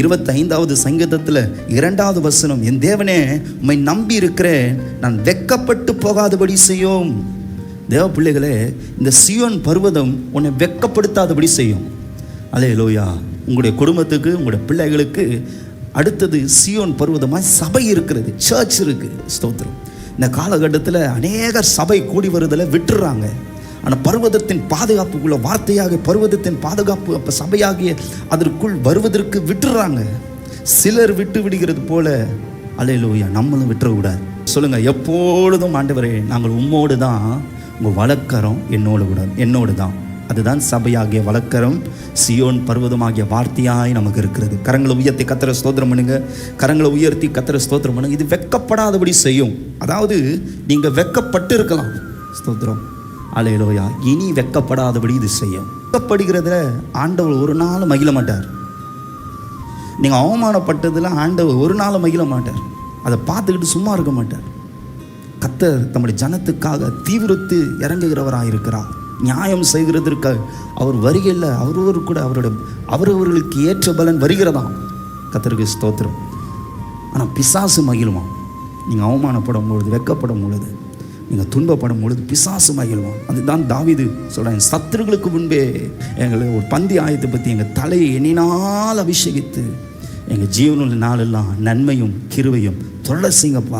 இருபத்தைந்தாவது சங்கீதத்தில் இரண்டாவது வசனம் என் தேவனே உண்மை நம்பி இருக்கிறேன் நான் வெக்கப்பட்டு போகாதபடி செய்யும். தேவ பிள்ளைகளே இந்த சியோன் பர்வதம் உன்னை வெக்கப்படுத்தாதபடி செய்யும். அதே லோயா உங்களுடைய குடும்பத்துக்கு உங்களுடைய பிள்ளைகளுக்கு அடுத்தது சியோன் பர்வதமாக சபை இருக்கிறது சர்ச் இருக்குது ஸ்தோத்திரம். இந்த காலகட்டத்தில் அநேகர் சபை கூடி வருதில் விட்டுறாங்க. ஆனால் பர்வதத்தின் பாதுகாப்புக்குள்ள வார்த்தையாக பர்வதத்தின் பாதுகாப்பு அப்போ சபையாகிய அதற்குள் வருவதற்கு விட்டுறாங்க. சிலர் விட்டு விடுகிறது போல அலையிலோயா நம்மளும் விட்டுறக்கூடாது. சொல்லுங்கள் எப்பொழுதும் ஆண்டவரே நாங்கள் உம்மோடு தான் உங்கள் வழக்கரம் என்னோடு கூட என்னோடு தான். அதுதான் சபையாகிய வழக்கரம் சியோன் பர்வதமாகிய வார்த்தையாய் நமக்கு இருக்கிறது. கரங்களை உயர்த்தி கத்திர ஸ்தோத்திரம் பண்ணுங்க. கரங்களை உயர்த்தி கத்திர ஸ்தோத்திரம் பண்ணுங்க. இது வெக்கப்படாதபடி செய்யும். அதாவது நீங்கள் வெக்கப்பட்டு இருக்கலாம் ஸ்தோத்திரம். அலையலோயா. இனி வெக்கப்படாதபடி இது செய்யும். வெக்கப்படுகிறதுல ஆண்டவர் ஒரு நாள் மகிழ மாட்டார். நீங்கள் அவமானப்பட்டதில் ஆண்டவர் ஒரு நாள் மகிழ மாட்டார். அதை பார்த்துக்கிட்டு சும்மா இருக்க மாட்டார். கத்தர் தம்முடைய ஜனத்துக்காக தீவிரத்து இறங்குகிறவராக இருக்கிறார் நியாயம் செய்கிறதற்கு அவர் வருகையில் அவரவர் கூட அவருடைய அவரவர்களுக்கு ஏற்ற பலன் வருகிறதாம் கத்தருக்கு ஸ்தோத்திரம். ஆனால் பிசாசு மகிழ்வான் நீங்கள் அவமானப்படும் பொழுது வெக்கப்படும் பொழுது நீங்கள் துன்பப்படும் பொழுது பிசாசு மகிழ்வான். அதுதான் தாவிது சொல்கிறேன் சத்துருகளுக்கு முன்பே எங்களை ஒரு பந்தி ஆயத்தை பற்றி எங்கள் தலையை எண்ணினால் அபிஷேகித்து எங்கள் ஜீவனுள்ள நாளெல்லாம் நன்மையும் கிருவையும் தொடர செய்யுங்கப்பா.